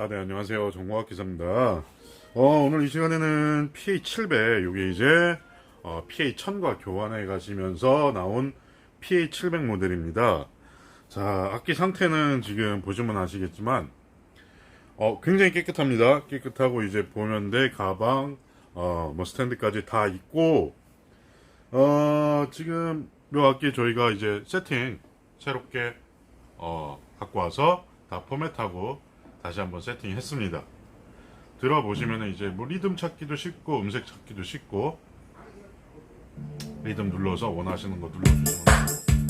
아, 네, 안녕하세요. 정모학 기사입니다. 어, 오늘 이 시간에는 PA700, 요게 이제, 어, PA1000과 교환해 가시면서 나온 PA700 모델입니다. 자, 악기 상태는 지금 보시면 아시겠지만, 어, 굉장히 깨끗합니다. 깨끗하고 이제 보면대, 가방, 어, 뭐 스탠드까지 다 있고, 어, 지금 요 악기 저희가 이제 세팅 새롭게 어, 갖고 와서 다 포맷하고 다시 한번 세팅했습니다. 들어보시면 이제 뭐 리듬 찾기도 쉽고 음색 찾기도 쉽고 리듬 눌러서 원하시는 거 눌러주시면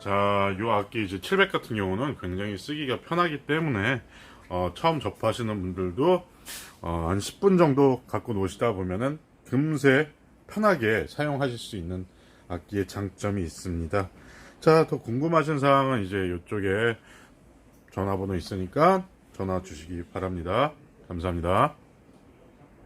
자, 요 악기 이제 700 같은 경우는 굉장히 쓰기가 편하기 때문에 어, 처음 접하시는 분들도 어, 한 10분 정도 갖고 노시다 보면은 금세 편하게 사용하실 수 있는 악기의 장점이 있습니다. 자, 더 궁금하신 사항은 이제 이쪽에 전화번호 있으니까 전화 주시기 바랍니다. 감사합니다.